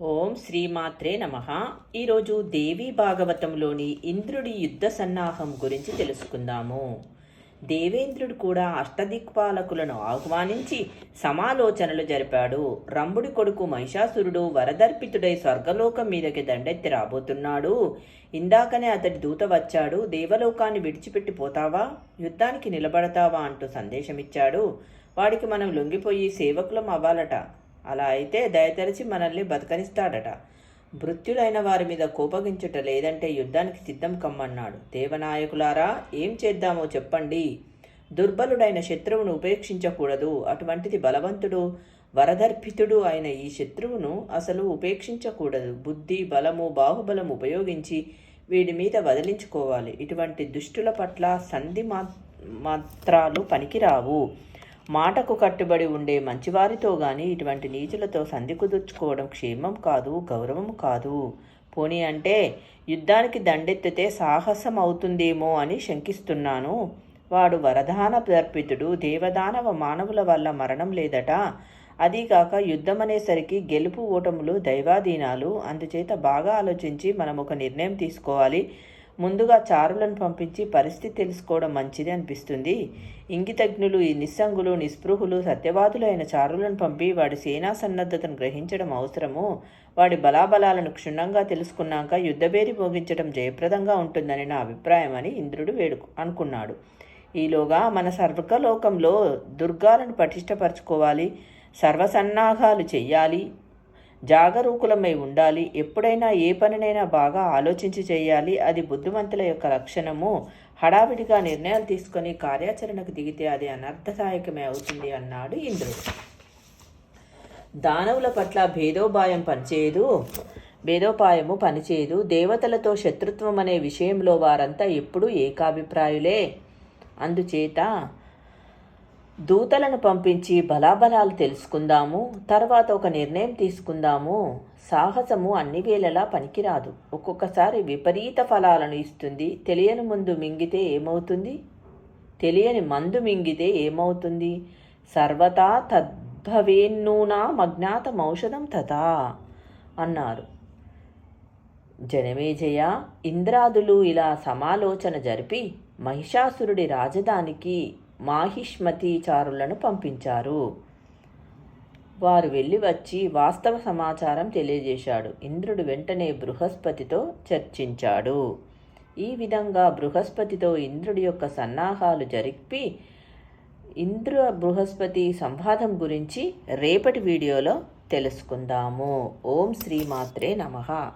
ఓం శ్రీమాత్రే నమ. ఈరోజు దేవీ భాగవతంలోని ఇంద్రుడి యుద్ధ సన్నాహం గురించి తెలుసుకుందాము. దేవేంద్రుడు కూడా అష్టదిక్పాలకులను ఆహ్వానించి సమాలోచనలు జరిపాడు. రంభుడి కొడుకు మహిషాసురుడు వరదర్పితుడై స్వర్గలోకం మీదకి దండెత్తి రాబోతున్నాడు. ఇందాకనే అతడి దూత వచ్చాడు. దేవలోకాన్ని విడిచిపెట్టి పోతావా? యుద్ధానికి నిలబడతావా అంటూ సందేశమిచ్చాడు. వాడికి మనం లొంగిపోయి సేవకులం అవ్వాలట. అలా అయితే దయతరిచి మనల్ని బతకనిస్తాడట. మృత్యులైన వారి మీద కోపగించుట లేదంటే యుద్ధానికి సిద్ధం కమ్మన్నాడు. దేవనాయకులారా ఏం చేద్దామో చెప్పండి. దుర్బలుడైన శత్రువును ఉపేక్షించకూడదు. అటువంటిది బలవంతుడు వరదర్పితుడు అయిన ఈ శత్రువును అసలు ఉపేక్షించకూడదు. బుద్ధి బలము బాహుబలం ఉపయోగించి వీడి మీద వదిలించుకోవాలి. ఇటువంటి దుష్టుల పట్ల సంధి మా మాత్రాలు పనికిరావు. మాటకు కట్టుబడి ఉండే మంచివారితో గాని ఇటువంటి నీచులతో సంధి కుదుర్చుకోవడం క్షేమం కాదు గౌరవం కాదు. పోనీ అంటే యుద్ధానికి దండెత్తితే సాహసం అవుతుందేమో అని శంకిస్తున్నాను. వాడు వరదాన దర్పితుడు దేవదానవ మానవుల వల్ల మరణం లేదట. అదీగాక యుద్ధం అనేసరికి గెలుపు ఓటములు దైవాధీనాలు. అందుచేత బాగా ఆలోచించి మనం ఒక నిర్ణయం తీసుకోవాలి. ముందుగా చారులను పంపించి పరిస్థితి తెలుసుకోవడం మంచిది అనిపిస్తుంది. ఇంగితజ్ఞులు ఈ నిస్సంగులు నిస్పృహులు సత్యవాదులైన చారులను పంపి వాడి సేనా సన్నద్ధతను గ్రహించడం అవసరము. వాడి బలాబలాలను క్షుణ్ణంగా తెలుసుకున్నాక యుద్ధబేరి భోగించడం జయప్రదంగా ఉంటుందని నా అభిప్రాయం అని ఇంద్రుడు వేడుకు అనుకున్నాడు. ఈలోగా మన సర్వకలోకంలో దుర్గాలను పటిష్టపరచుకోవాలి సర్వసన్నాహాలు చెయ్యాలి జాగరూకులమై ఉండాలి. ఎప్పుడైనా ఏ పనినైనా బాగా ఆలోచించి చేయాలి. అది బుద్ధిమంతుల యొక్క లక్షణము. హడావిడిగా నిర్ణయాలు తీసుకొని కార్యాచరణకు దిగితే అది అనర్థదాయకమే అవుతుంది అన్నాడు ఇంద్రుడు. దానవుల పట్ల భేదోపాయం పనిచేయదు. భేదోపాయము పనిచేయదు. దేవతలతో శత్రుత్వం అనే విషయంలో వారంతా ఎప్పుడూ ఏకాభిప్రాయులే. అందుచేత దూతలను పంపించి బలాబలాలు తెలుసుకుందాము తర్వాత ఒక నిర్ణయం తీసుకుందాము. సాహసము అన్ని వేళలా పనికిరాదు. ఒక్కొక్కసారి విపరీత ఫలాలను ఇస్తుంది. తెలియని ముందు మింగితే ఏమవుతుంది? తెలియని మందు మింగితే ఏమవుతుంది? సర్వతా తద్భవేన్నూనా మజ్ఞాతమౌషధం తథా అన్నారు. జనమేజయ ఇంద్రాదులు ఇలా సమాలోచన జరిపి మహిషాసురుడి రాజధానికి మాహిష్మతీచారులను పంపించారు. వారు వెళ్ళి వచ్చి వాస్తవ సమాచారం తెలియజేశాడు. ఇంద్రుడు వెంటనే బృహస్పతితో చర్చించాడు. ఈ విధంగా బృహస్పతితో ఇంద్రుడి యొక్క సన్నాహాలు జరిపి ఇంద్ర బృహస్పతి సంవాదం గురించి రేపటి వీడియోలో తెలుసుకుందాము. ఓం శ్రీమాత్రే నమః.